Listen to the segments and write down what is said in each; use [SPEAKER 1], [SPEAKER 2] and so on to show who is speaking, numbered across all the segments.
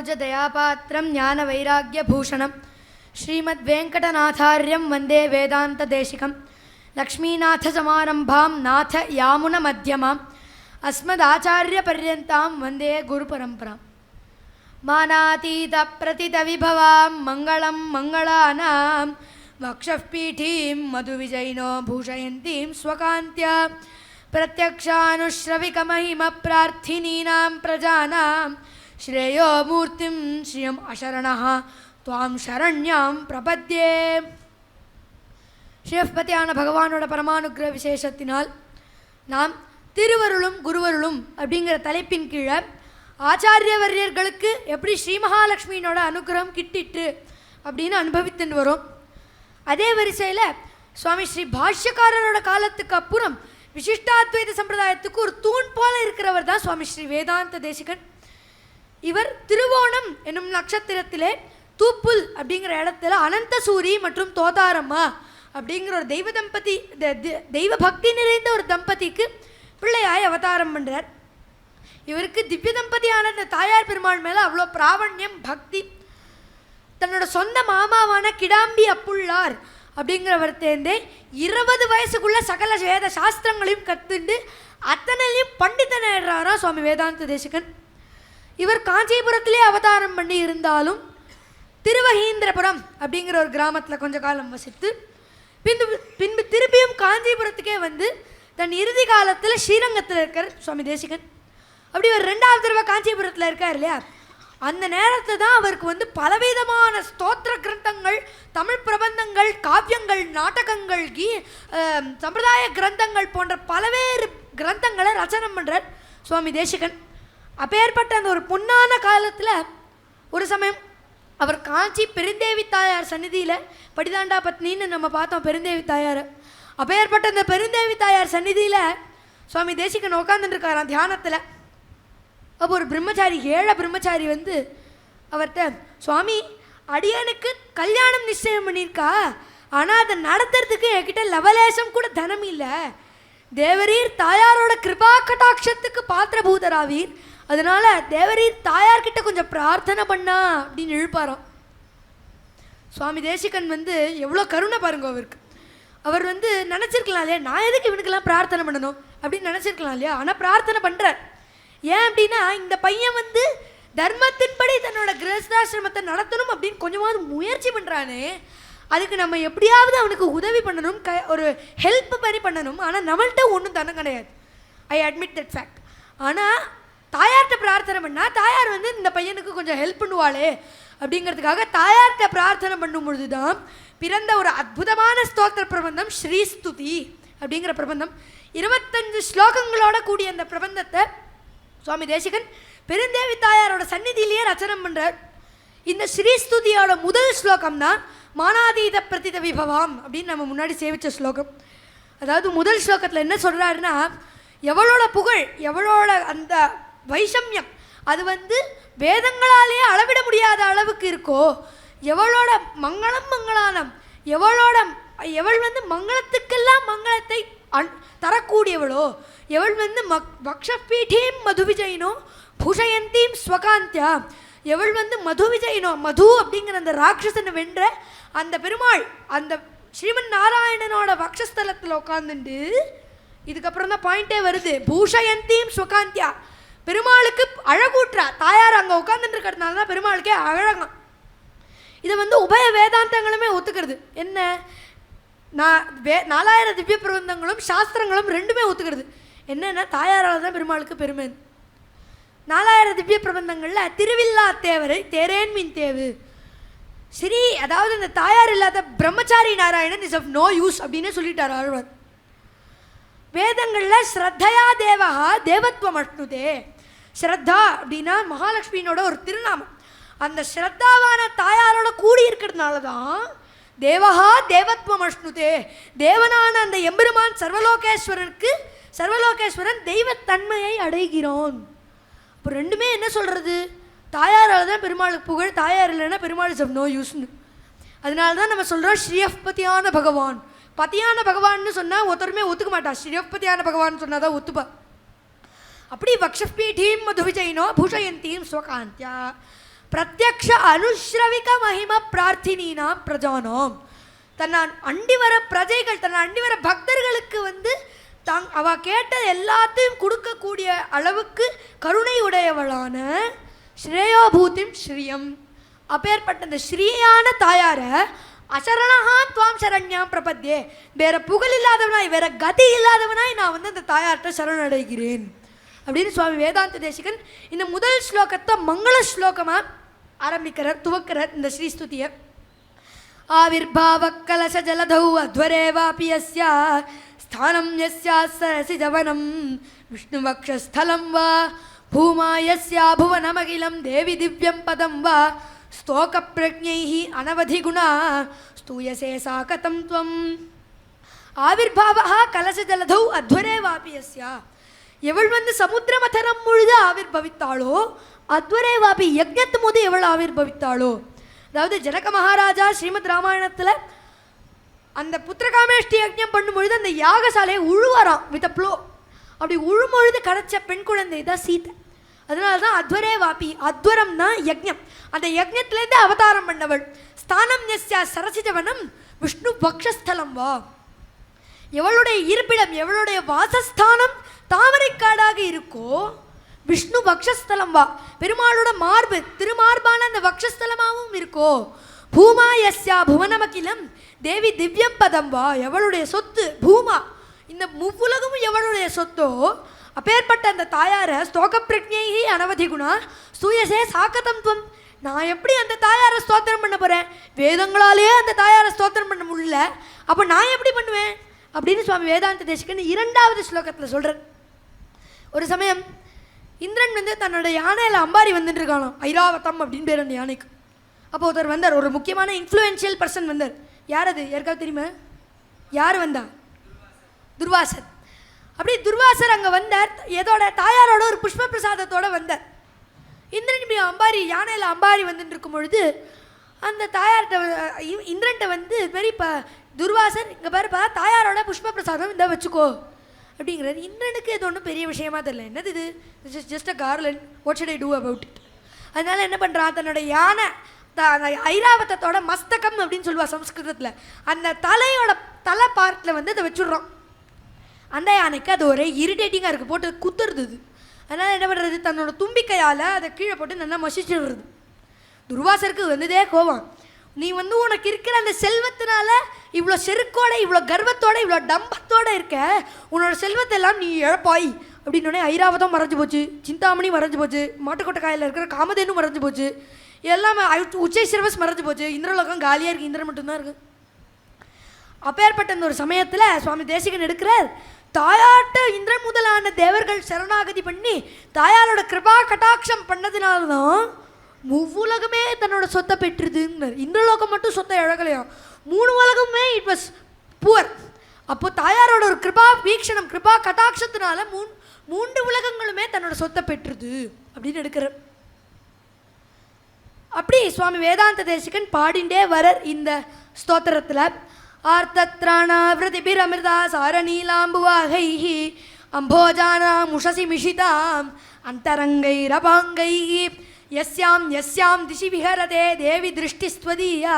[SPEAKER 1] ராமானுஜதயாபாத்திரம் ஞான வைராக்கியபூஷணம் ஸ்ரீமத்வேங்கடநாதாரியம் வந்தே வேதாந்ததேசிகம் லக்ஷ்மீநாதசமாரம்பாம் நாத யாமுனமத்தியமாம் அஸ்மதாச்சாரியபர்யந்தாம் வந்தே குருபரம்பராம் मानातीतप्रतितविभवां मङ्गलं मङ्गलानां वक्षः पीठीं मधुविजयिनो भूषयन्तीं स्वकान्त्या प्रत्यक्षानुश्रविकमहिमप्रार्थिनीनां प्रजानां श्रेयो मूर्तिं श्रियम् अशरणः त्वां शरण्यां प्रपद्ये சிவபதியான பகவானோட பரமானுக்கிர விசேஷத்தினால் நாம் திருவருளும் குருவருளும் அப்படிங்கிற தலைப்பின் கீழே ஆச்சாரியவரியர்களுக்கு எப்படி ஸ்ரீ மகாலட்சுமியினோட அனுகிரகம் கிட்டிட்டு அப்படின்னு அனுபவித்துன்னு வரும் அதே வரிசையில் சுவாமி ஸ்ரீ பாஷ்யக்காரரோட காலத்துக்கு அப்புறம் விசிஷ்டாத்வைத சம்பிரதாயத்துக்கு ஒரு தூண் போல இருக்கிறவர் தான் சுவாமி ஸ்ரீ வேதாந்த தேசிகன் இவர் திருவோணம் என்னும் நட்சத்திரத்திலே தூப்புல் அப்படிங்கிற இடத்துல அனந்தசூரி மற்றும் தோதாரம்மா அப்படிங்கிற ஒரு தெய்வ தம்பதி தெய்வ பக்தி நிறைந்த ஒரு தம்பதிக்கு பிள்ளையாய் அவதாரம் பண்ணுறார் இவருக்கு திவ்ய தம்பதியான இந்த தாயார் பெருமாள் மேலே அவ்வளோ பிராவண்யம் பக்தி. தன்னோட சொந்த மாமாவான கிடாம்பி அப்புள்ளார் அப்படிங்கிறவர் தேர்ந்தே இருபது வயசுக்குள்ள சகல வேத சாஸ்திரங்களையும் கற்றுண்டு அத்தனையும் பண்டிதனாயிடுறாரா சுவாமி வேதாந்த தேசிகன். இவர் காஞ்சிபுரத்திலே அவதாரம் பண்ணி இருந்தாலும் திருவகீந்திரபுரம் அப்படிங்கிற ஒரு கிராமத்தில் கொஞ்ச காலம் வசித்து பின்பு பின்பு திருப்பியும் காஞ்சிபுரத்துக்கே வந்து தன் இறுதி காலத்தில் ஸ்ரீரங்கத்தில் இருக்கார் சுவாமி தேசிகன். அப்படி ஒரு ரெண்டாவது தடவை காஞ்சிபுரத்தில் இருக்கார் இல்லையா? அந்த நேரத்தை தான் அவருக்கு வந்து பலவிதமான ஸ்தோத்திர கிரந்தங்கள் தமிழ் பிரபந்தங்கள் காவியங்கள் நாடகங்கள் கீ சம்பிரதாய கிரந்தங்கள் போன்ற பலவேறு கிரந்தங்களை ரச்சனம் பண்ணுறார் சுவாமி தேசிகன். அப்பேற்பட்ட அந்த ஒரு பொன்னான காலத்தில் ஒரு சமயம் அவர் காஞ்சி பெருந்தேவி தாயார் சந்நிதியில் படிதாண்டா பத்னின்னு நம்ம பார்த்தோம் பெருந்தேவி தாயார். அப்பேற்பட்ட அந்த பெருந்தேவி தாயார் சந்நிதியில் சுவாமி தேசிகன் உட்காந்துருக்காராம் தியானத்தில். அப்போ ஒரு பிரம்மச்சாரி ஏழை பிரம்மச்சாரி வந்து அவர்கிட்ட சுவாமி அடியனுக்கு கல்யாணம் நிச்சயம் பண்ணியிருக்கா? ஆனால் அதை நடத்துறதுக்கு என்கிட்ட லவலேசம் கூட தனம் இல்லை. தேவரீர் தாயாரோட கிருபா கட்டாட்சத்துக்கு பாத்திரபூதராவீர். அதனால தேவரீர் தாயார்கிட்ட கொஞ்சம் பிரார்த்தனை பண்ணா அப்படின்னு எழுப்பாராம். சுவாமி தேசிகன் வந்து எவ்வளோ கருணை பாருங்க அவருக்கு. அவர் வந்து நினச்சிருக்கலாம் இல்லையா நான் எதுக்கு இவனுக்கெல்லாம் பிரார்த்தனை பண்ணணும் அப்படின்னு நினச்சிருக்கலாம் இல்லையா ஆனால் பிரார்த்தனை பண்ணுறார் ஏன் அப்படின்னா இந்த பையன் வந்து தர்மத்தின்படி தன்னோட கிரகஸ்தாசிரமத்தை நடத்தணும் அப்படின்னு கொஞ்சமாவது முயற்சி பண்ணுறானே அதுக்கு நம்ம எப்படியாவது அவனுக்கு உதவி பண்ணணும் க ஒரு ஹெல்ப் மாதிரி பண்ணணும். ஆனால் நம்மள்கிட்ட ஒன்றும் தனம் கிடையாது. ஐ அட்மிட் தட் ஃபேக்ட் ஆனால் தாயார்கிட்ட பிரார்த்தனை பண்ணால் தாயார் வந்து இந்த பையனுக்கு கொஞ்சம் ஹெல்ப் பண்ணுவாளே அப்படிங்கிறதுக்காக தாயார்கிட்ட பிரார்த்தனை பண்ணும் பொழுது தான் பிறந்த ஒரு அற்புதமான ஸ்தோத்திர பிரபந்தம் ஸ்ரீஸ்துதி அப்படிங்கிற பிரபந்தம். இருபத்தஞ்சு ஸ்லோகங்களோட கூடிய அந்த பிரபந்தத்தை சுவாமி தேசிகன் பெருந்தேவி தாயாரோட சந்நிதியிலேயே ரச்சனம் பண்ணுறார் இந்த ஸ்ரீஸ்துதியோட முதல் ஸ்லோகம் தான் மானாதீத பிரதித விபவாம் அப்படின்னு நம்ம முன்னாடி சேவித்த ஸ்லோகம். அதாவது முதல் ஸ்லோகத்தில் என்ன சொல்கிறாருன்னா எவ்வளோட புகழ் எவ்வளோட அந்த வைஷமியம். அது வந்து வேதங்களாலேயே அளவிட முடியாத அளவுக்கு இருக்கோ எவளோட மங்களம் மங்களானம் எவளோட எவள் வந்து மங்களத்துக்கெல்லாம் மங்களத்தை அன் தரக்கூடியவளோ எவள் வந்து மக் பக்ஷபீட்டீம் மது புஷயந்தீம் ஸ்வகாந்தியா எவள் வந்து மது விஜயினோ மது அப்படிங்கிற அந்த ராட்சசனை வென்ற அந்த பெருமாள் அந்த ஸ்ரீமன் நாராயணனோட வக்ஷஸ்தலத்தில் உட்காந்துட்டு இதுக்கப்புறம் தான் பாயிண்டே வருது. பூஷயந்தீம் ஸ்வகாந்தியா. பெருமாளுக்கு அழகூட்டுறா. தாயார் அங்கே உட்காந்துட்டு இருக்கிறதுனால தான் பெருமாளுக்கே அழகாம் இதை வந்து உபய வேதாந்தங்களுமே ஒத்துக்கிறது. என்ன? நான் வே நாலாயிரம் திவ்ய பிரபந்தங்களும் சாஸ்திரங்களும் ரெண்டுமே ஒத்துக்கிறது. என்னென்னா தாயாரால் தான் பெருமாளுக்கு பெருமை. நாலாயிரம் திவ்ய பிரபந்தங்களில் திருவில்லா தேவரை தேரேன் மீன் தேவு. சரி அதாவது இந்த தாயார் இல்லாத பிரம்மச்சாரி Narayanan is of no use அப்படின்னு சொல்லிட்டார் ஆழ்வார். வேதங்களில் ஸ்ரத்தையா தேவகா தேவத்வம் அஷ்ணுதே ஸ்ரத்தா அப்படின்னா மகாலட்சுமியினோட ஒரு திருநாமம். அந்த ஸ்ரத்தாவான தாயாரோட கூடி இருக்கிறதுனால தான் தேவகா தேவத்வம் அஷ்ணுதே தேவனான அந்த எம்பெருமான் சர்வலோகேஸ்வரருக்கு சர்வலோகேஸ்வரன் தெய்வத்தன்மையை அடைகிறோம் இப்போ ரெண்டுமே என்ன சொல்கிறது தாயாரால் தான் பெருமாளுக்கு புகழ் தாயார் இல்லைன்னா பெருமாள் இஸ் நோ யூஸ்னு அதனால தான் நம்ம சொல்கிறோம் ஸ்ரீயப்பதியான பகவான். பதியான பகவான்னு சொன்னால் ஒருத்தருமே ஒத்துக்க மாட்டா. ஸ்ரீயப்பதியான பகவான் சொன்னால் தான் ஒத்துப்பா. அப்படி வக்ஷபீடீம் மதுவிஜயினோ பூஷயந்தீம் ஸ்வகாந்தியா பிரத்யக்ஷ அனுஸ்ரவிக மகிம பிரார்த்தினா பிரஜானோம் தன்னை அண்டி வர பிரஜைகள் தன்னை அண்டி வர பக்தர்களுக்கு வந்து தங் அவ கேட்ட எல்லாத்தையும் கொடுக்கக்கூடிய அளவுக்கு கருணை உடையவளான ஸ்ரேயோபூதிம் ஸ்ரீயம். அப்பேற்பட்ட இந்த ஸ்ரீயான தாயார அசரணஹா துவாம் சரண்யாம் பிரபத்யே. வேற புகழ் இல்லாதவனாய் வேற கதி இல்லாதவனாய் நான் வந்து அந்த தாயார்கிட்ட சரணடைகிறேன். அப்படின்னு சுவாமி வேதாந்த தேசிகன் இந்த முதல் ஸ்லோகத்தை மங்கள ஸ்லோகமாக ஆரம்பிக்கிறார் துவக்கிறார் இந்த ஸ்ரீஸ்துதியை आविर्भावकलशजलधौ अध्वरेवापि यस्य स्थानं यस्या सरसिजवनं विष्णुवक्षस्थलं वा भूमा यस्या भुवनमखिलं देवि दिव्यं पदं वा स्तोकप्रज्ञैः अनवधिगुणा स्तूयसे सा कथं त्वम् ஆவிர்பாவா கலசஜலதௌ அத்வரே வாபியஸ்யா எவள் வந்து சமுத்திரமதனம் முழுது ஆவிர்பவித்தாளோ அத்வரே வாபி யஜ்ஞத்து போது எவள் ஆவிர்பவித்தாளோ. அதாவது ஜனக மகாராஜா ஸ்ரீமத் ராமாயணத்தில் அந்த புத்திரகாமேஷ்டி யஜ்ஞம் பண்ணும்பொழுது அந்த யாகசாலையை உழுவாராம் வித் ப்ளோ அப்படி உழும்பொழுது கிடச்ச பெண் குழந்தை தான் சீதை. அதனால தான் அத்வரே வாபி அத்வரம் தான் யஜ்ஞம் அந்த யஜ்ஞத்திலேருந்து அவதாரம் பண்ணவள். ஸ்தானம் எஸ்யா சரசிஜவனம் விஷ்ணு பக்ஷஸ்தலம் வா. எவளுடைய இருப்பிடம் எவளுடைய வாசஸ்தானம் தாமரைக்காடாக இருக்கோ விஷ்ணு பக்ஷஸ்தலம் வா. பெருமாளோட மார்பு திருமார்பான அந்த பக்ஷஸ்தலமாகவும் இருக்கோ. பூமா எஸ்யா புவனமகிலம் தேவி திவ்யம் பதம் வா. எவளுடைய சொத்து? பூமா. இந்த முவ்வுலகமும் எவளுடைய சொத்தோ? அப்பேற்பட்ட அந்த தாயாரை ஸ்தோக பிரஜைகி அனவதி குணா சூயசே சாக்கதம் துவம் நான் எப்படி அந்த தாயாரை ஸ்தோத்திரம் பண்ண போகிறேன் வேதங்களாலேயே அந்த தாயாரை ஸ்தோத்திரம் பண்ண முடியல. அப்போ நான் எப்படி பண்ணுவேன்? அப்படின்னு சுவாமி வேதாந்த தேசிகன் இரண்டாவது ஸ்லோகத்தில் சொல்கிறேன் ஒரு சமயம் இந்திரன் வந்து தன்னோட யானையில் அம்பாரி வந்துட்டு இருக்கானாம். ஐராவதம் அப்படின்னு பேர் அந்த யானைக்கு. அப்போ ஒருத்தர் வந்தார். ஒரு முக்கியமான இன்ஃப்ளூயன்ஷியல் பர்சன் வந்தார். யார் அது? யாருக்காவது தெரியுமா? யார் வந்தா? துர்வாசர். அப்படி துர்வாசர் அங்கே வந்தார். எதோட தாயாரோட ஒரு புஷ்ப பிரசாதத்தோடு வந்தார். இந்திரன் இப்படி அம்பாரி யானையில் அம்பாரி வந்துட்டு இருக்கும் பொழுது அந்த தாயார்கிட்ட இந்திரன்ட்ட வந்து இது மாதிரி இப்போ துர்வாசர் இங்கே பாருப்பா தாயாரோட புஷ்ப பிரசாதம் இந்த வச்சுக்கோ. அப்படிங்கிறது இந்திரனுக்கு இது ஒன்றும் பெரிய விஷயமா தெரியல. என்னது இது? This just a garland what should I do about it அதனால என்ன பண்ணுறான் தன்னோட யானை த அந்த ஐராவதத்தோட மஸ்தகம் அப்படின்னு சொல்லுவா சம்ஸ்கிருதத்தில். அந்த தலையோட தலை பார்ட்டில் வந்து அதை வச்சுடுறோம். அந்த யானைக்கு அது ஒரே இரிட்டேட்டிங்காக இருக்குது போட்டு குத்துறது இது. அதனால் என்ன பண்ணுறது தன்னோட தும்பிக்கையால் அதை கீழே போட்டு நல்லா மசிச்சிடுறது. துர்வாசருக்கு வந்ததே கோவம். நீ வந்து உனக்கு இருக்கிற அந்த செல்வத்தினால இவ்வளோ செருக்கோட இவ்வளோ கர்வத்தோட இவ்வளோ டம்பத்தோட இருக்க. உன்னோட செல்வத்தை எல்லாம் நீ இழப்பாய். அப்படின்னோடனே ஐராவதம் மறைஞ்சு போச்சு சிந்தாமணி மறைஞ்சு போச்சு மாட்டுக்கொட்டை காயில் இருக்கிற காமதேனும் மறைஞ்சு போச்சு. எல்லாமே உச்சை சிறவஸ் மறைஞ்சு போச்சு. இந்திரலோகம் காலியாக இருக்குது இந்திரன் மட்டும்தான் இருக்குது அப்பேற்பட்ட இந்த ஒரு சமயத்தில் சுவாமி தேசிகன் எடுக்கிறார். தாயாட்ட இந்திரன் முதலான தேவர்கள் சரணாகதி பண்ணி தாயாரோட கிருபா கட்டாட்சம் பண்ணதுனால தான் முவ்வுலகமே தன்னோட சொத்தை பெற்றுதுங்கிறார் இந்திரலோகம் மட்டும் சொத்தை இழகலையா மூணு உலகமே இட் வாஸ் புவர் அப்போ தாயாரோட ஒரு கிருபா வீக்ஷணம் கிருபா கட்டாட்சத்தினால மூணு மூன்று உலகங்களுமே தன்னோட சொத்தை பெற்றுது அப்படின்னு எடுக்கிறார் அப்படி சுவாமி வேதாந்த தேசிகன் பாடிண்டே வரர் இந்த ஸ்தோத்திரத்தில். ஆர்த்தத்ராணாவிரதிபிரமிருதா சாரநீலாம்புவாகைः அம்போஜானாம் உஷசி மிஷிதாம் அந்தரங்கைரபாங்கைः யஸ்யாம் யஸ்யாம் திசி விஹரதே தேவி திருஷ்டிஸ்வதீயா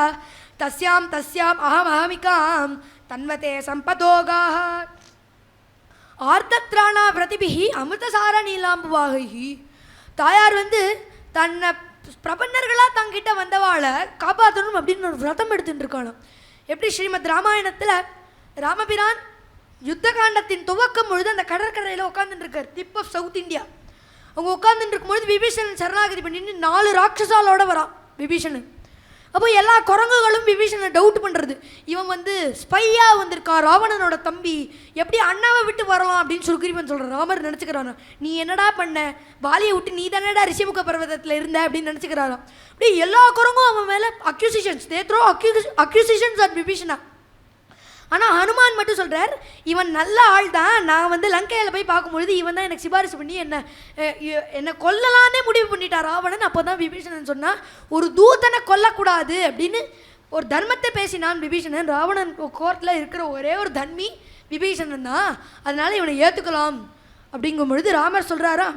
[SPEAKER 1] தஸ்யாம் தஸ்யாம் அகமஹமிகாம் தன்வதே சம்பதோகாக ஆர்த்தத்ராணா பிரதிபிகி அமிர்தசார நீலாம்புவாகி தாயார் வந்து தன்னை பிரபன்னர்களாக தங்கிட்ட வந்தவாளை காப்பாற்றணும் அப்படின்னு ஒரு விரதம் எடுத்துட்டு இருக்காளாம் எப்படி ஸ்ரீமத் ராமாயணத்தில் ராமபிரான் யுத்த காண்டத்தின் துவக்கம் பொழுது அந்த கடற்கரையில் உட்காந்துட்டு இருக்கார் டிப் ஆஃப் சவுத் இந்தியா அவங்க உட்காந்துட்டு இருக்கும்பொழுது விபீஷணன் சரணாகதி பண்ணிட்டு நாலு ராட்சசாலோட வரான் விபீஷணன். அப்போ எல்லா குரங்குகளும் விபீஷனை டவுட் பண்ணுறது இவன் வந்து ஸ்பையாக வந்திருக்கான் ராவணனோட தம்பி. எப்படி அண்ணாவை விட்டு வரலாம் அப்படின்னு சுக்ரீவன் சொல்கிறான் ராமர் நினச்சிக்கிறான் நீ என்னடா பண்ண? வாலியை விட்டு நீ தானடா ரிஷிமுக பர்வதத்தில் இருந்த அப்படின்னு நினச்சிக்கிறாராம். அப்படியே எல்லா குரங்கும் அவன் மேலே அக்யூசிஷன்ஸ் தேத்ரோ அக்யூ அக்யூசிஷன்ஸ் அட் விபீஷனா ஆனால் ஹனுமான் மட்டும் சொல்கிறார் இவன் நல்ல ஆள் தான். நான் வந்து லங்கையில் போய் பார்க்கும்பொழுது இவன் தான் எனக்கு சிபாரிசு பண்ணி என்னை என்னை கொல்லலான்னே முடிவு பண்ணிட்டா ராவணன். அப்போ தான் விபீஷணன் சொன்னான் ஒரு தூதனை கொல்லக்கூடாது. அப்படின்னு ஒரு தர்மத்தை பேசினான் விபீஷணன். ராவணன் கோர்ட்டில் இருக்கிற ஒரே ஒரு தன்மி விபீஷணன் தான். அதனால் இவனை ஏற்றுக்கலாம் அப்படிங்கும் பொழுது ராமர் சொல்கிறாரா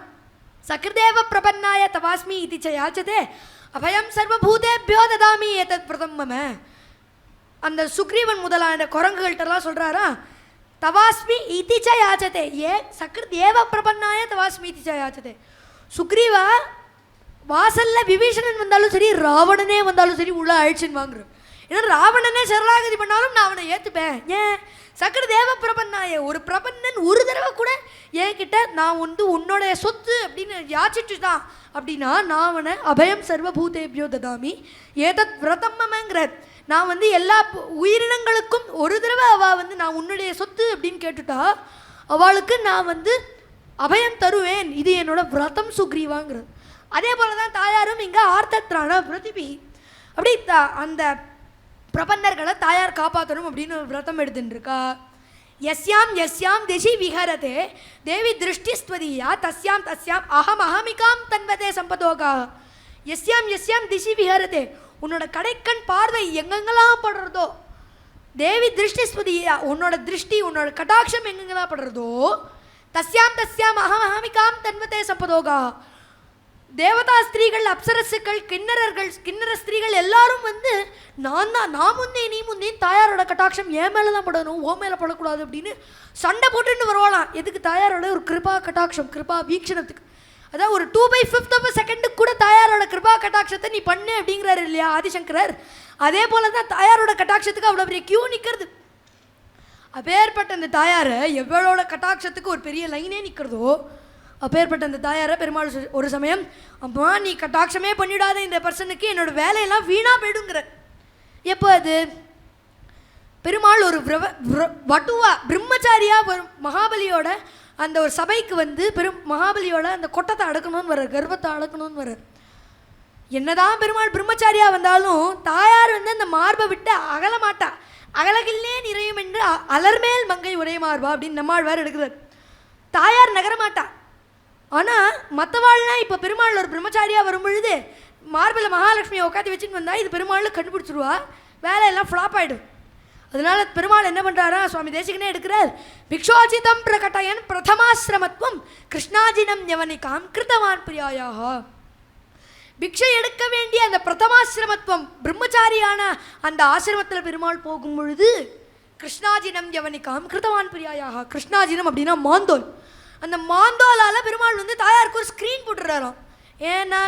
[SPEAKER 1] சக்கரதேவ பிரபன்னாய தவாஸ்மி இதிச்ச யாச்சதே. அபயம் சர்வபூதேபியோ ததாமி ஏதத் பிரதம் மம. அந்த சுக்ரீவன் முதலான குரங்குகள்கிட்டலாம் சொல்கிறாரா தவாஸ்மி இதி யாச்சதே. ஏ சக்ருத் ஏவ பிரபன்னாய தவாஸ்மி இதி யாச்சதே. சுக்ரீவா வாசல்ல விபீஷணன் வந்தாலும் சரி ராவணனே வந்தாலும் சரி உள்ள அழிச்சுன்னு வாங்குறோம் ஏன்னா ராவணனே சரணாகதி பண்ணாலும் நான் அவனை ஏற்றுப்பேன் ஏன் சக்கர தேவ பிரபன்னாய ஒரு பிரபன்னன் ஒரு தடவை கூட என்கிட்ட நான் வந்து உன்னோடைய சொத்து அப்படின்னு யாச்சிட்டு தான் அப்படின்னா நான் அவனை அபயம் சர்வபூதேபியோ ததாமி ஏதத் விரதம்மங்கிற நான் வந்து எல்லா உயிரினங்களுக்கும் ஒரு தடவை அவள் வந்து நான் உன்னுடைய சொத்து அப்படின்னு கேட்டுட்டா அவளுக்கு நான் வந்து அபயம் தருவேன் இது என்னோட விரதம் சுக்ரீவாங்கிறது. அதே போல தான் தாயாரும் இங்கே ஆர்த்தத்ரான பிரதிபி. அப்படி த- அந்த பிரபந்தர்களை தாயார் காப்பாற்றணும் அப்படின்னு ஒரு விரதம் எடுத்துட்டுருக்கா. எஸ்யாம் எஸ்யாம் திசி விஹரதே தேவி திருஷ்டிஸ்வதியா தஸ்யாம் தஸ்யாம் அகம் அகமிகாம் தன்வதே சம்பதோகா. எஸ்யாம் எஸ்யாம் திசி விஹரதே உன்னோட கடைக்கண் பார்வை எங்கெங்கெல்லாம் படுறதோ தேவி திருஷ்டிஸ்வதியா உன்னோட திருஷ்டி உன்னோட கடாட்சம் எங்கெங்கெல்லாம் படுறதோ தஸ்யாம் தஸ்யாம் அகம் அகமிகாம் தன்வதே சப்பதோகா. தேவதா ஸ்திரீகள் அப்சரசுக்கள் கிண்ணறர்கள் கிண்ணற ஸ்திரீகள் எல்லாரும் வந்து நான் தான் நான் முன்னே நீ முன்னே தாயாரோட கட்டாட்சம் ஏன் மேலே தான் படணும் ஓ மேலே படக்கூடாது அப்படின்னு சண்டை போட்டுன்னு வருவாளாம். எதுக்கு தாயாரோட ஒரு கிருபா கட்டாட்சம் கிருபா வீக்ஷணத்துக்கு. அதான் ஒரு டூ பை ஃபிஃப்த் ஆஃப் செகண்டுக்கு கூட தாயாரோட கிருபா கட்டாட்சத்தை நீ பண்ணு அப்படிங்கிறாரு இல்லையா ஆதிசங்கரர். அதே போல தான் தாயாரோட கட்டாட்சத்துக்கு அவ்வளோ பெரிய கியூ நிற்கிறது அப்பேற்பட்ட அந்த தாயாரை எவ்வளோட கட்டாட்சத்துக்கு ஒரு பெரிய லைனே நிற்கிறதோ அப்பேற்பட்ட அந்த தாயாரை பெருமாள் ஒரு சமயம் அம்மா நீ கட்டாட்சமே பண்ணிடாத இந்த பர்சனுக்கு என்னோட வேலையெல்லாம் வீணாக போயிடுங்கிற. எப்போ அது? பெருமாள் ஒரு வட்டுவா பிரம்மச்சாரியாக மகாபலியோட அந்த ஒரு சபைக்கு வந்து பெரும் மகாபலியோட அந்த கொட்டத்தை அடக்கணும்னு வர்றார் கர்ப்பத்தை அடக்கணும்னு வர்றார். என்னதான் பெருமாள் பிரம்மச்சாரியா வந்தாலும் தாயார் வந்து அந்த மார்பை விட்டு அகல மாட்டா. அகலகில்லே நிறையும் என்று அ- அலர்மேல் மங்கை உரை மார்பா அப்படின்னு நம்மாழ்வார் எடுக்கிறார். தாயார் நகரமாட்டா ஆனால் மற்றவாள்லாம் இப்போ பெருமாள் ஒரு பிரம்மச்சாரியாக வரும் பொழுது மார்பில் மகாலட்சுமியை உட்காந்து வச்சுன்னு வந்தால் இது பெருமாள் கண்டுபிடிச்சிருவா. வேலையெல்லாம் ஃப்ளாப் ஆகிடும் அதனால பெருமாள் என்ன பண்ணுறாரா சுவாமி தேசிகனே எடுக்கிறார். பிக்ஷோஜிதம் பிரகட்டயன் பிரதமாசிரமத்துவம் கிருஷ்ணாஜினம் யவனிகாம் கிருத்தவான் பிரியாயாக. பிக்ஷை எடுக்க வேண்டிய அந்த பிரதமாசிரமத்துவம் பிரம்மச்சாரியான அந்த ஆசிரமத்தில் பெருமாள் போகும் பொழுது கிருஷ்ணாஜினம் யவனிகாம் கிருத்தவான் பிரியாயாக. கிருஷ்ணாஜினம் அப்படின்னா மாந்தோல். அந்த மாந்தோலால் பெருமாள் வந்து தாயாருக்கு ஒரு ஸ்க்ரீன் போட்டுறாராம் ஏன்னா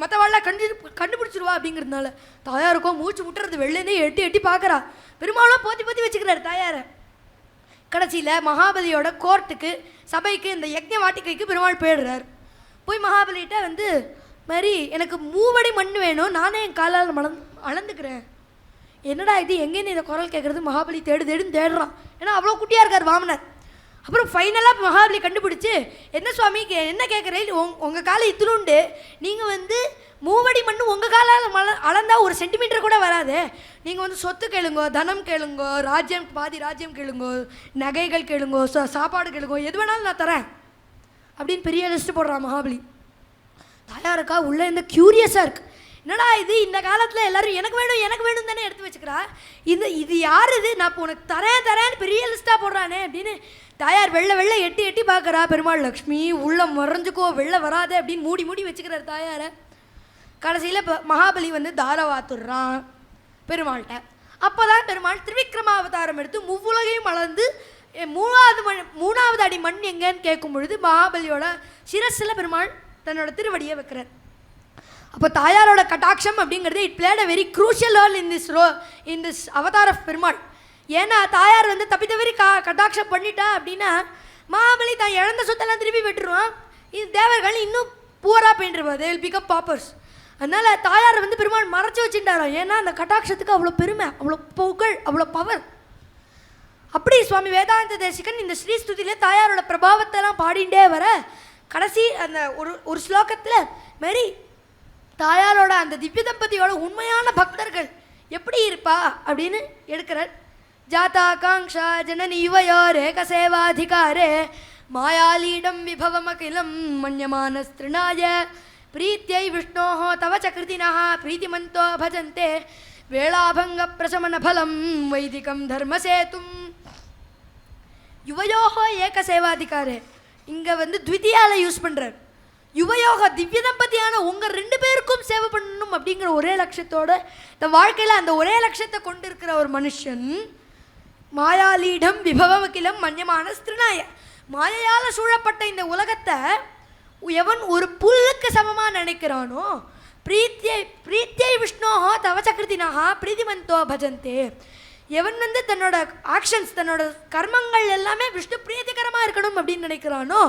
[SPEAKER 1] மற்றவாள்லாம் கண்டு கண்டுபிடிச்சிருவா அப்படிங்கிறதுனால தாயாருக்கும் மூச்சு முட்டுறது வெளிலேருந்தே எட்டி எட்டி பார்க்குறா. பெருமாளும் போத்தி போத்தி வச்சுக்கிறாரு தாயாரை. கடைசியில் மகாபலியோட கோர்ட்டுக்கு சபைக்கு இந்த யக்ஞ வாட்டிக்கைக்கு பெருமாள் போயிடுறார். போய் மகாபலிகிட்ட வந்து மாதிரி எனக்கு மூவடி மண் வேணும். நானே என் காலால் மலந் அளந்துக்கிறேன். என்னடா இது? எங்கேன்னு இந்த குரல் கேட்குறது மகாபலி தேடு தேடுன்னு தேடுறான். ஏன்னா அவ்வளோ குட்டியாக இருக்கார் வாமனர். அப்புறம் ஃபைனலாக மகாபலி கண்டுபிடிச்சி என்ன சுவாமி கே- என்ன கேட்குறேன் உங் உங்கள் காலை இத்தினுண்டு நீங்கள் வந்து மூவடி மண் உங்கள் காலால் மல அளந்தால் ஒரு சென்டிமீட்டர் கூட வராது. நீங்கள் வந்து சொத்து கேளுங்கோ தனம் கேளுங்கோ ராஜ்யம் பாதி ராஜ்யம் கேளுங்கோ நகைகள் கேளுங்கோ சா- சாப்பாடு கேளுங்கோ எது வேணாலும் நான் தரேன். அப்படின்னு பெரிய லிஸ்ட்டு போடுறான் மகாபலி. தாயாருக்கா உள்ளே இந்த க்யூரியஸாக இருக்குது என்னடா இது? இந்த காலத்தில் எல்லோரும் எனக்கு வேணும் எனக்கு வேணும் தானே எடுத்து வச்சுக்கிறா? இது இது யார் இது? நான் இப்போ உனக்கு தரேன் தரேன்னு பெரிய லிஸ்ட்டாக போடுறானே அப்படின்னு தாயார் வெள்ள வெள்ள எட்டி எட்டி பார்க்குறா பெருமாள் லக்ஷ்மி. உள்ள மறைஞ்சுக்கோ வெளில வராதே அப்படின்னு மூடி மூடி வச்சுக்கிறார் தாயாரை. கடைசியில் இப்போ மகாபலி வந்து தாரவாத்துடுறான் பெருமாள்கிட்ட. அப்போ தான் பெருமாள் திரிவிக்ரமாவதாரம் எடுத்து முவ்வுலகையும் அளந்து மூணாவது மண் மூணாவது அடி மண் எங்கன்னு கேட்கும் பொழுது மகாபலியோட சிரஸில் பெருமாள் தன்னோட திருவடியை வைக்கிறார். அப்போ தாயாரோட கட்டாட்சம் அப்படிங்கிறது it played a very crucial role in this row in this avatar of Perumal. ஏன்னா தாயார் வந்து தப்பி தவறி கா கட்டாட்சம் பண்ணிட்டா அப்படின்னா மகாபலி தான் இழந்த சொத்தெல்லாம் திருப்பி விட்டுருவான் இது தேவர்கள் இன்னும் புவராக போயிட்டுருவா தே வில் பாப்பர்ஸ் அதனால தாயாரை வந்து பெருமாள் மறைச்சி வச்சுட்டாராம். ஏன்னா அந்த கட்டாட்சத்துக்கு அவ்வளோ பெருமை அவ்வளோ புகழ் அவ்வளோ பவர் அப்படி சுவாமி வேதாந்த தேசிகன் இந்த ஸ்ரீஸ்துதியில தாயாரோட பிரபாவத்தெல்லாம் பாடிண்டே வர கடைசி அந்த ஒரு ஒரு ஸ்லோகத்தில் மாரி தாயாரோட அந்த திவ்ய தம்பதியோட உண்மையான பக்தர்கள் எப்படி இருப்பா அப்படின்னு எடுக்கிறார். ஜாதா காங்ஷா ஜனனி யுவயோரே கசேவாதிகாரே மாயாலீடம் விபவமகிலம் மன்யமான ஸ்திருணாய பிரீத்தியை விஷ்ணோஹோ தவ ச கிருதினः பிரீத்திமந்தோ பஜந்தே வேளாபங்க பிரசமன பலம் வைதிகம் தர்மசேதும் யுவயோகோ ஏக சேவாதிகாரே இங்கே வந்து த்விதியால யூஸ் பண்ணுறார் யுவயோக திவ்ய தம்பதியான உங்க ரெண்டு பேருக்கும் சேவை பண்ணணும் அப்படிங்கிற ஒரே லட்சியத்தோட இந்த வாழ்க்கையில் அந்த ஒரே லட்சத்தை கொண்டிருக்கிற ஒரு மனுஷன் மாயாலீடம் விபவமகிலம் மன்யமான ஸ்திருநாய. மாயையால் சூழப்பட்ட இந்த உலகத்தை எவன் ஒரு புல்லுக்கு சமமாக நினைக்கிறானோ பிரீத்தியை பிரீத்தியை விஷ்ணோஹோ தவச்சகிருதினஹா பிரீதிமந்தோ பஜந்தே. எவன் வந்து தன்னோட ஆக்ஷன்ஸ் தன்னோட கர்மங்கள் எல்லாமே விஷ்ணு பிரீத்திகரமாக இருக்கணும் அப்படின்னு நினைக்கிறானோ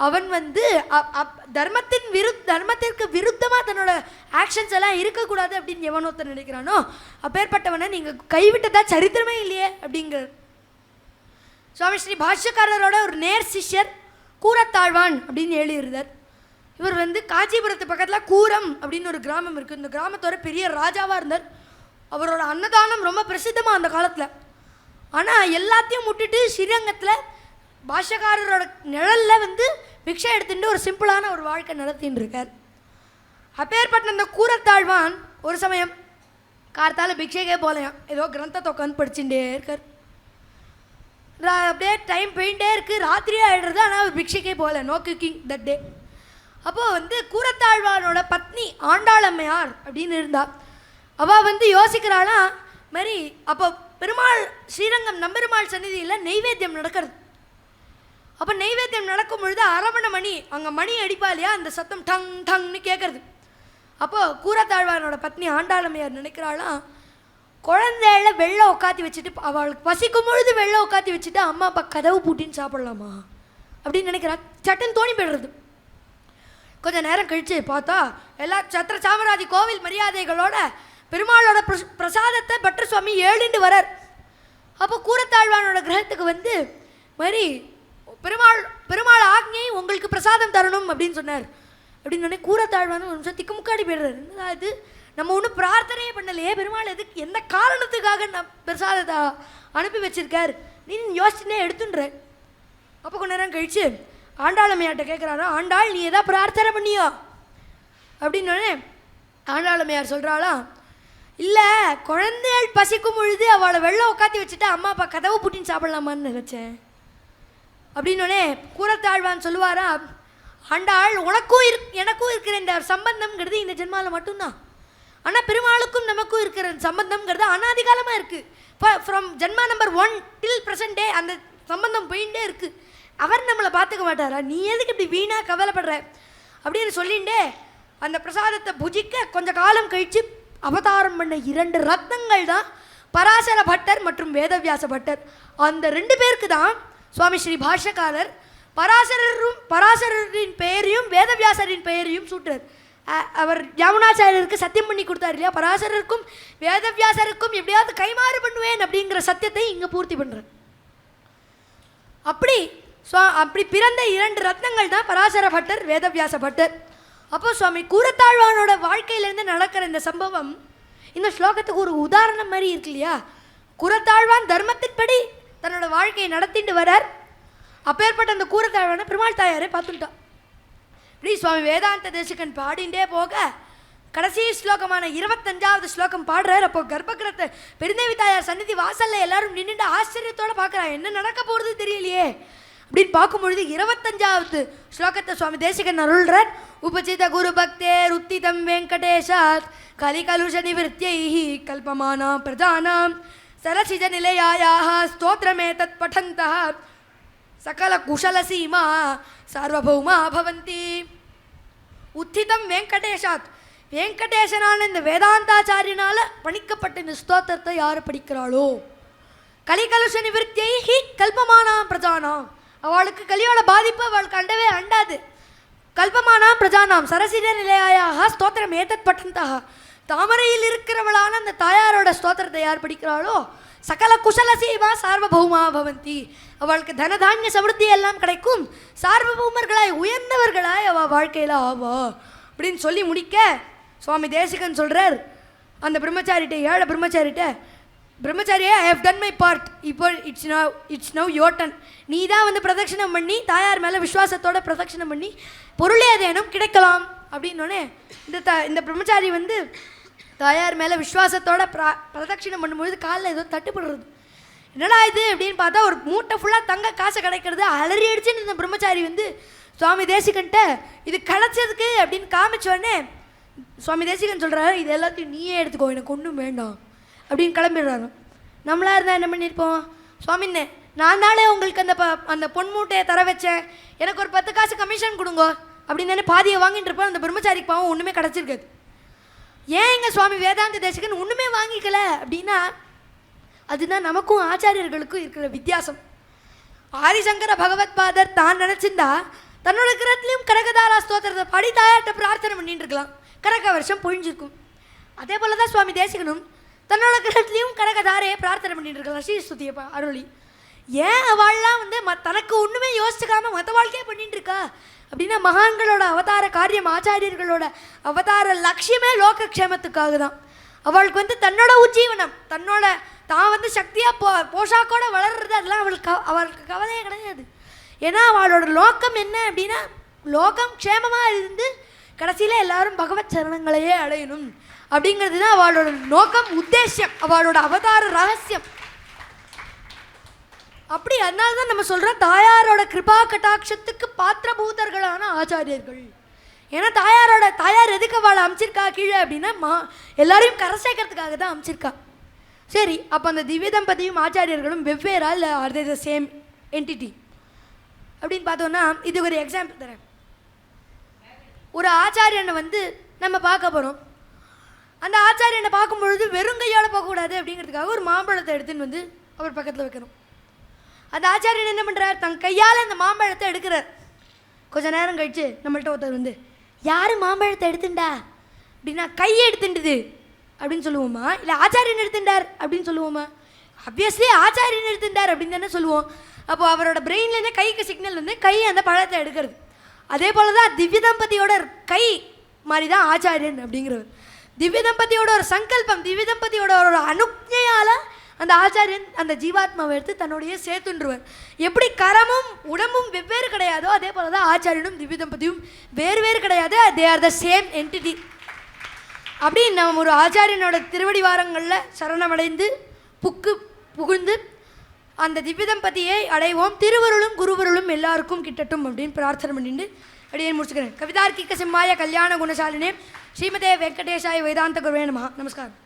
[SPEAKER 1] அவன் வந்து அப்- தர்மத்தின் விரு தர்மத்திற்கு விருத்தமாக தன்னோட ஆக்ஷன்ஸ் எல்லாம் இருக்கக்கூடாது அப்படின்னு எவன் நினைக்கிறானோ அப்பேற்பட்டவனை நீங்கள் கைவிட்டதா சரித்திரமே இல்லையே அப்படிங்கிற சுவாமி ஸ்ரீ பாஷ்யக்காரரோட ஒரு நேர் சிஷ்யர் கூரத்தாழ்வான் அப்படின்னு எழுதியிருந்தார். இவர் வந்து காஞ்சிபுரத்து பக்கத்தில் கூரம் அப்படின்னு ஒரு கிராமம் இருக்குது இந்த கிராமத்தோட பெரிய ராஜாவாக இருந்தார். அவரோட அன்னதானம் ரொம்ப பிரசித்தமாக அந்த காலத்தில். ஆனால் எல்லாத்தையும் விட்டுட்டு ஸ்ரீரங்கத்தில் பாஷக்காரரோட நிழலில் வந்து பிக்ஷை எடுத்துட்டு ஒரு சிம்பிளான ஒரு வாழ்க்கை நடத்தின்னு இருக்கார் அப்பேற்பட்ட இந்த கூரத்தாழ்வான் ஒரு சமயம் கார்த்தால பிக்ஷைக்கே போகலையாம் ஏதோ கிரந்தத்தை உட்காந்து படிச்சுட்டே இருக்கார். ரா- அப்படியே டைம் போயிட்டே இருக்கு. ராத்திரியே ஆயிடுறது ஆனால் அவர் பிக்ஷைக்கே போகல நோ குக்கிங் தட் டே அப்போது வந்து கூரத்தாழ்வானோட பத்னி ஆண்டாளம்மையார் அப்படின்னு இருந்தா அவள் வந்து யோசிக்கிறாளா மாதிரி அப்போ பெருமாள் ஸ்ரீரங்கம் நம்பெருமாள் சந்நிதியில் நெய்வேத்தியம் நடக்கிறது. அப்போ நெய்வேத்தியம் நடக்கும் பொழுது அரவண மணி அங்கே மணி அடிப்பா இல்லையா? அந்த சத்தம் டங் டங்னு கேட்குறது அப்போது கூரத்தாழ்வானோட பத்னி ஆண்டாளமையார் நினைக்கிறாளாம் குழந்தையில வெள்ளை உட்காத்தி வச்சுட்டு அவளுக்கு பசிக்கும் பொழுது வெள்ளை உட்காத்தி வச்சுட்டு அம்மா அப்பா கதவு பூட்டின்னு சாப்பிடலாமா? அப்படின்னு நினைக்கிறா. சட்டன் தோணி போயிடுறது. கொஞ்ச நேரம் கழிச்சு பார்த்தா எல்லா சத்திர சாமராஜி கோவில் மரியாதைகளோட பெருமாளோட பிரஸ்- பிரசாதத்தை பட்டர் சுவாமி ஏழுண்டு வரார். அப்போ கூரத்தாழ்வானோட கிரகத்துக்கு வந்து மாதிரி பெருமாள் பெருமாள் ஆக்ஞை உங்களுக்கு பிரசாதம் தரணும் அப்படின்னு சொன்னார். அப்படின்னு சொன்னே ஒரு நிமிஷம் திக்குமுக்காடி போயிடுறாரு. அது இது? நம்ம ஒன்றும் பிரார்த்தனையே பண்ணலையே பெருமாள் எதுக்கு எந்த காரணத்துக்காக நான் பிரசாதத்தை அனுப்பி வச்சிருக்கார்? நீ யோசிச்சுனே எடுத்துன்ற. அப்போ கொஞ்ச நேரம் கழிச்சு ஆண்டாளமையார்ட்ட கேட்குறாரா ஆண்டாள் நீ எதா பிரார்த்தனை பண்ணியோ? அப்படின்னோடனே ஆண்டாளமையார் சொல்கிறாளா இல்லை குழந்தைகள் பசிக்கும் பொழுது அவளை வெள்ளம் உட்காத்தி வச்சுட்டு அம்மா அப்பா கதவு பூட்டின்னு சாப்பிடலாமான்னு நினச்சேன். அப்படின்னோடனே கூரத்தாழ்வான் சொல்லுவாரா ஆண்டாள் உனக்கும் இரு எனக்கும் இருக்கிற இந்த சம்பந்தம்ங்கிறது இந்த ஜென்மாவில் மட்டும்தான். ஆனால் பெருமாளுக்கும் நமக்கும் இருக்கிற சம்பந்தம்ங்கிறது அனாதிகாலமாக இருக்குது from janma number one till present day அந்த சம்பந்தம் போயிட்டே இருக்குது அவர் நம்மளை பார்த்துக்க மாட்டாரா? நீ எதுக்கு இப்படி வீணாக கவலைப்படுற? அப்படின்னு சொல்லிண்டே அந்த பிரசாதத்தை புஜிக்க கொஞ்ச காலம் கழித்து அவதாரம் பண்ண இரண்டு ரத்னங்கள் தான் பராசர பட்டர் மற்றும் வேதவியாச பட்டர் அந்த ரெண்டு பேருக்கு தான் சுவாமி ஸ்ரீ பாஷ்யக்காரர் பராசரரும் பராசரரின் பெயரையும் வேதவியாசரின் பெயரையும் சூட்டுறார். அவர் யமுனாச்சாரியருக்கு சத்தியம் பண்ணி கொடுத்தார் இல்லையா? பராசரருக்கும் வேதவியாசருக்கும் எப்படியாவது கைமாறு பண்ணுவேன் அப்படிங்கிற சத்தியத்தை இங்கே பூர்த்தி பண்ணுறார் அப்படி சுவா அப்படி பிறந்த இரண்டு ரத்னங்கள் தான் பராசர பட்டர் வேதவியாச பட்டர். அப்போ சுவாமி கூரத்தாழ்வானோட வாழ்க்கையிலேருந்து நடக்கிற இந்த சம்பவம் இந்த ஸ்லோகத்துக்கு ஒரு உதாரணம் மாதிரி இருக்கு இல்லையா? குரத்தாழ்வான் தர்மத்தின்படி தன்னோட வாழ்க்கையை நடத்திட்டு வரார். அப்பேற்பட்ட அந்த கூரத்தாழ்வானை பெருமாள் தாயாரே பார்த்துட்டான் இப்படி சுவாமி வேதாந்த தேசிகன் பாடிண்டே போக கடைசி ஸ்லோகமான இருபத்தஞ்சாவது ஸ்லோகம் பாடுறார். அப்போ கர்ப்பகிரத்தை பெருந்தேவி தாயார் சந்நிதி வாசல்ல எல்லாரும் நின்றுட்டு ஆச்சரியத்தோட பார்க்குறா என்ன நடக்க போகிறது தெரியலையே. அப்படின்னு பார்க்கும்பொழுது இருபத்தஞ்சாவது ஸ்லோகத்தை சுவாமி தேசிகன் அருள்றார். உபசித குரு ருத்திதம் உத்திதம் வெங்கடேஷாத் கலிகலுஷ நிவர்த்தியை கல்பமானாம் பிரஜானாம். सरसिजनिलयायाः स्तोत्रमेतत् पठन्तः। सकलकुशलसीमा सार्वभौमा भवन्ति। உத்திதம் வெங்கடேஷாத் வெங்கடேசனான இந்த வேதாந்தாச்சாரியனால் பணிக்கப்பட்ட இந்த ஸ்தோத்திரத்தை யார் படிக்கிறாளோ? கலிகலுஷ நிவர்த்தியை ஹி கல்பமானா பிரஜானாம். அவளுக்கு கலியோட பாதிப்பு அவளுக்கு அண்டவே அண்டாது. கல்பமானா பிரஜானாம். சரசிட நிலையாயாக ஸ்தோத்திரம் ஏத்தத் பட்டந்தாக தாமரையில் இருக்கிறவளான அந்த தாயாரோட ஸ்தோத்திரத்தை யார் படிக்கிறாளோ? சகல குசல சேவா சார்வபௌமா பவந்தி. அவளுக்கு தனதானிய சமிருத்தி எல்லாம் கிடைக்கும். சார்வபௌமர்களாய் உயர்ந்தவர்களாய் அவள் வாழ்க்கையில் ஆவா. அப்படின்னு சொல்லி முடிக்க சுவாமி தேசிகன் சொல்கிறார் அந்த பிரம்மச்சாரிட்ட ஏழை பிரம்மச்சாரிட்ட பிரம்மச்சாரியே I have done my part இப்போ it's now it's now your turn நீ தான் வந்து பிரதட்சணம் பண்ணி தாயார் மேலே விசுவாசத்தோட பிரதட்சிணம் பண்ணி பொருளே அதேனும் கிடைக்கலாம். அப்படின்னோடனே இந்த த இந்த பிரம்மச்சாரி வந்து தாயார் மேலே விஸ்வாசத்தோட பிரா பிரதட்சிணம் பண்ணும்பொழுது காலில் ஏதோ தட்டுப்படுறது. என்னடா இது அப்படின்னு பார்த்தா ஒரு மூட்டை ஃபுல்லாக தங்க காசை கிடைக்கிறது. அலறி அடிச்சுன்னு இந்த பிரம்மச்சாரி வந்து சுவாமி தேசிகன்ட்ட இது கிடச்சதுக்கு அப்படின்னு காமிச்சோடனே சுவாமி தேசிகன் சொல்கிறாரு இது எல்லாத்தையும் நீயே எடுத்துக்கோ எனக்கு ஒன்றும் வேண்டாம் அப்படின்னு கிளம்பிடுறாரு நம்மளா இருந்தால் என்ன பண்ணியிருப்போம் சுவாமின்னே நான் தானே உங்களுக்கு அந்த ப அந்த பொன் மூட்டையை தர வச்சேன். எனக்கு ஒரு பத்து காசு கமிஷன் கொடுங்கோ அப்படின்னு தானே பாதியை வாங்கிட்டு இருப்போம். அந்த பிரம்மச்சாரிக்கு பாவம் ஒன்றுமே கிடச்சிருக்காது. ஏன் எங்கள் சுவாமி வேதாந்த தேசகன் ஒன்றுமே வாங்கிக்கல அப்படின்னா அதுதான் நமக்கும் ஆச்சாரியர்களுக்கும் இருக்கிற வித்தியாசம். ஆதிசங்கர பகவத்பாதர் தான் நினச்சிருந்தா தன்னோட கிரகத்திலையும் கனகதாரா ஸ்தோத்திரத்தை படி தாயாட்ட பிரார்த்தனை பண்ணிட்டு இருக்கலாம் கனக வருஷம் பொழிஞ்சிருக்கும். அதே போல தான் சுவாமி தேசிகனும் தன்னோட கிரகத்திலையும் கனகதாரையை பிரார்த்தனை பண்ணிட்டு இருக்கலாம் ஸ்ரீ ஸ்துதியை அருளி. ஏன் அவள்லாம் வந்து ம தனக்கு ஒன்றுமே யோசிச்சுக்காம மற்ற வாழ்க்கையே பண்ணிட்டு இருக்கா? அப்படின்னா மகான்களோட அவதார காரியம் ஆச்சாரியர்களோட அவதார லட்சியமே லோகக்ஷேமத்துக்காக தான் அவளுக்கு வந்து தன்னோட உஜ்ஜீவனம் தன்னோட தான் வந்து சக்தியாக போ போஷாக்கோட வளர்றது அதெல்லாம் அவளுக்கு அவளுக்கு கவலையே கிடையாது. ஏன்னா அவளோட லோக்கம் என்ன அப்படின்னா லோகம் க்ஷேமமாக இருந்து கடைசியில் எல்லாரும் பகவத் சரணங்களையே அடையணும். அப்படிங்கிறது தான் அவளோட நோக்கம் உத்தேசியம் அவளோட அவதார ரகசியம். அப்படி அதனால தான் நம்ம சொல்கிறோம் தாயாரோட கிருபா கட்டாட்சத்துக்கு பாத்திரபூதர்களான ஆச்சாரியர்கள். ஏன்னா தாயாரோட தாயார் எதுக்கு அவளை அமைச்சிருக்கா கீழே அப்படின்னா மா எல்லாரையும் கரை சேர்க்கறதுக்காக தான் அமைச்சிருக்கா. சரி அப்போ அந்த திவ்ய தம்பதியும் ஆச்சாரியர்களும் வெவ்வேறா இல்லை are they the same entity அப்படின்னு பார்த்தோன்னா இது ஒரு எக்ஸாம்பிள் தரேன். ஒரு ஆச்சாரியனை வந்து நம்ம பார்க்க போகிறோம் அந்த ஆச்சாரியனை பார்க்கும் பொழுது வெறும் கையால் போகக்கூடாது அப்படிங்கிறதுக்காக ஒரு மாம்பழத்தை எடுத்துன்னு வந்து அவர் பக்கத்தில் வைக்கணும். அந்த ஆச்சாரியன் என்ன பண்ணுறார் தன் கையால் அந்த மாம்பழத்தை எடுக்கிறார். கொஞ்ச நேரம் கழிச்சு நம்மள்ட்ட ஒருத்தர் வந்து யார் மாம்பழத்தை எடுத்துண்டா? அப்படின்னா கை எடுத்துண்டுது. அப்படின்னு சொல்லுவோமா? இல்லை ஆச்சாரியன் எடுத்துட்டார் அப்படின்னு சொல்லுவோமா? அப்வியஸ்லி ஆச்சாரியன் எடுத்துட்டார் அப்படின்னு தானே சொல்லுவோம். அப்போ அவரோட பிரெயின்லேருந்து கைக்கு சிக்னல் வந்து கை அந்த பழத்தை எடுக்கிறது. அதே போல தான் திவ்ய தம்பதியோட கை மாதிரி தான் ஆச்சாரியன் அப்படிங்கிறவர் திவ்ய தம்பதியோட ஒரு சங்கல்பம் திவ்ய தம்பதியோட ஒரு அனுஜையால் அந்த ஆச்சாரியன் அந்த ஜீவாத்மாவை எடுத்து தன்னுடைய சேர்த்துன்றுவர். எப்படி கரமும் உடம்பும் வெவ்வேறு கிடையாதோ அதே போல தான் ஆச்சாரியனும் திவ்ய தம்பதியும் வேறு வேறு கிடையாது. They are the same entity அப்படி நம்ம ஒரு ஆச்சாரியனோட திருவடி வாரங்களில் சரணமடைந்து புக்கு புகுந்து அந்த திவ்ய தம்பதியை அடைவோம். திருவருளும் குருவருளும் எல்லாருக்கும் கிட்டட்டும் அப்படின்னு பிரார்த்தனை பண்ணிட்டு அப்படியே முடிச்சுக்கிறேன். கவிதார்க்கிக்க சிம்மாய கல்யாண குணசாலினே ஸ்ரீமதே வெங்கடேஷாய வேதாந்த குருவே நமஸ்காரம்.